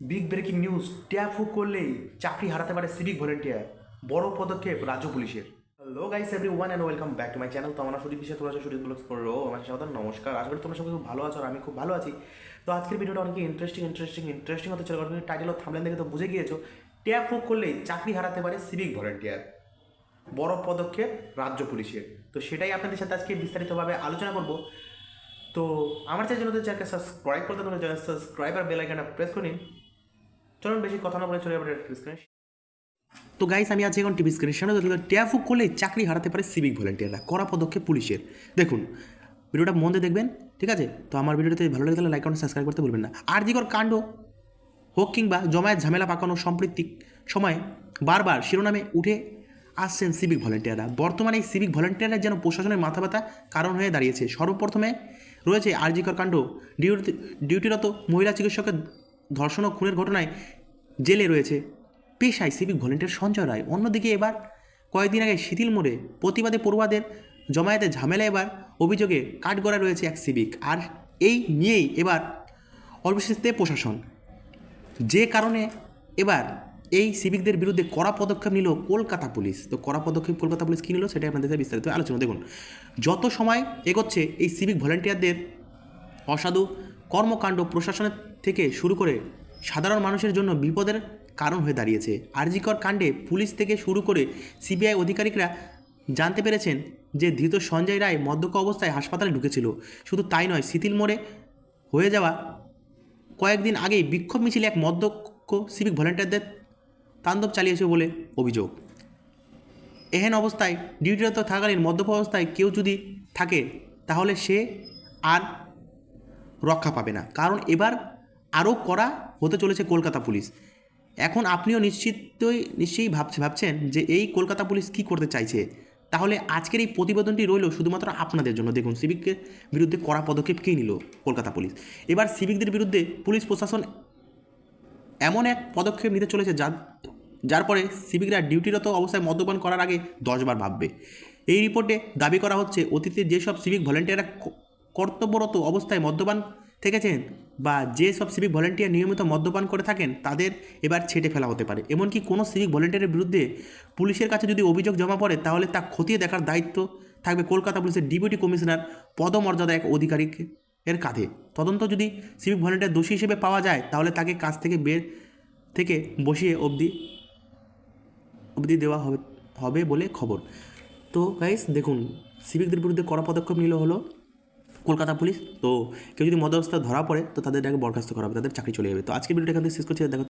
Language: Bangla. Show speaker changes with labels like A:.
A: বিগ ব্রেকিং নিউজ ট্যাপ হুক করলেই চাকরি হারাতে পারে সিভিক ভলেন্টিয়ার বড় পদক্ষেপ রাজ্য পুলিশের। Hello guys everyone and welcome back to my channel তো আমার সুদীপ বিষয় তোমরা সুদীপ ব্লগস করো। আমার সাথে নমস্কার। আশা করি তোমরা সবাই খুব ভালো আছো আমি খুব ভালো আছি। তো আজকের ভিডিওটা অনেক ইন্টারেস্টিং ইন্টারেস্টিং ইন্টারেস্টিং হতে চলে কারণ টাইটেল থামলেন দেখে তো বুঝে গিয়েছো। ট্যাপ হুক করলেই চাকরি হারাতে পারে সিভিক ভলেন্টিয়ার বড় পদক্ষেপ রাজ্য পুলিশের। তো সেটাই আপনাদের সাথে আজকে বিস্তারিতভাবে আলোচনা করব। তো আমার চ্যানেল চ্যানেলকে সাবস্ক্রাইব করতে পারেন সাবস্ক্রাইব আর বেল আইকনটা প্রেস করে নিন। চলুন বেশি কথা না বলে চলে যাবে তো গাইস আমি আছি এখন টিভি স্ক্রিনের সামনে ট্যাফুক করলে চাকরি হারাতে পারে সিভিক ভলেন্টিয়াররা করা পদক্ষেপ পুলিশের। দেখুন, ভিডিওটা মন দিয়ে দেখবেন, ঠিক আছে? তো আমার ভিডিওটাতে ভালো লাগে তাহলে লাইক কমেন্ট সাবস্ক্রাইব করতে ভুলবেন না। আর জিকর কাণ্ড হোক কিংবা জমায়েত ঝামেলা পাকানো সম্প্রীতি সময়, বারবার শিরোনামে উঠে আসছেন সিভিক ভলেন্টিয়াররা বর্তমানে এই সিভিক ভলেন্টিয়াররা যেন প্রশাসনের মাথা ব্যথা কারণ হয়ে দাঁড়িয়েছে। সর্বপ্রথমে রয়েছে আরজিকর কাণ্ড। ডিউটি ডিউটিরত মহিলা চিকিৎসকের ধর্ষণ ও খুনের ঘটনায় জেলে রয়েছে পেশায় সিভিক ভলেন্টিয়ার সঞ্জয় রায়। অন্যদিকে এবার কয়েকদিন আগে শিথিল মোড়ে প্রতিবাদে পড়ুয়াদের জমায়েতে ঝামেলা এবার অভিযোগে কাঠগড়ায় রয়েছে এক সিভিক। আর এই নিয়েই এবার অবশেষে প্রশাসন। যে কারণে এবার এই সিভিকদের বিরুদ্ধে কড়া পদক্ষেপ নিল কলকাতা পুলিশ। তো কড়া পদক্ষেপ কলকাতা পুলিশ কী নিল সেটা আপনাদের সাথে বিস্তারিত আলোচনা। দেখুন, যত সময় এগোচ্ছে এই সিভিক ভলেন্টিয়ারদের অসাধু কর্মকাণ্ড প্রশাসনের থেকে শুরু করে সাধারণ মানুষের জন্য বিপদের কারণ হয়ে দাঁড়িয়েছে। আরজিকর কাণ্ডে পুলিশ থেকে শুরু করে সিবিআই আধিকারিকরা জানতে পেরেছেন যে ধৃত সঞ্জয় রায় মদ্যক অবস্থায় হাসপাতালে ঢুকেছিল। শুধু তাই নয়, শিথিল মোড়ে হয়ে যাওয়া কয়েকদিন আগেই বিক্ষোভ মিছিলে এক মদ্যক্ষ সিভিক ভলেন্টিয়ারদের তাণ্ডব চালিয়েছে বলে অভিযোগ। এহেন অবস্থায় ডিউটিরত থাকালীন মদ্যপ অবস্থায় কেউ যদি থাকে, তাহলে সে আর রক্ষা পাবে না। কারণ এবার আরও কড়া হতে চলেছে কলকাতা পুলিশ। এখন আপনিও নিশ্চিতই, নিশ্চয়ই ভাবছে, ভাবছেন যে এই কলকাতা পুলিশ কী করতে চাইছে? তাহলে আজকের এই প্রতিবেদনটি রইল শুধুমাত্র আপনাদের জন্য। দেখুন সিভিকের বিরুদ্ধে কড়া পদক্ষেপ কী নিল কলকাতা পুলিশ? এবার সিভিকদের বিরুদ্ধে পুলিশ প্রশাসন এমন এক পদক্ষেপ নিতে চলেছে যার যার পরে সিভিকরা ডিউটিরত অবস্থায় মদ্যপান করার আগে দশবার ভাববে। এই রিপোর্টে দাবি করা হচ্ছে, অতীতে যেসব সিভিক ভলেন্টিয়াররা কর্তব্যরত অবস্থায় মদ্যপান থেকেছেন বা যেসব সিভিক ভলেন্টিয়ার নিয়মিত মদ্যপান করে থাকেন, তাদের এবার ছেটে ফেলা হতে পারে। এমনকি কোনো সিভিক ভলেন্টিয়ারের বিরুদ্ধে পুলিশের কাছে যদি অভিযোগ জমা পড়ে, তাহলে তা খতিয়ে দেখার দায়িত্ব থাকবে কলকাতা পুলিশের ডেপুটি কমিশনার পদমর্যাদা এক আধিকারিক এর কাঁধে। তদন্ত যদি সিভিক ভলেন্টিয়ার দোষী হিসেবে পাওয়া যায়, তাহলে তাকে কাজ থেকে বের থেকে বসিয়ে অবধি অবধি দেওয়া হবে হবে বলে খবর। তো গাইস দেখুন সিভিকদের বিরুদ্ধে কড়া পদক্ষেপ নিল হলো কলকাতা পুলিশ, তো কেউ যদি মদ ধরা পড়ে, তো তাদের আগে বরখাস্ত করা হবে, তাদের চাকরি চলে যাবে। তো আজকে ভিডিওটা এখান থেকে শেষ করছি দেখা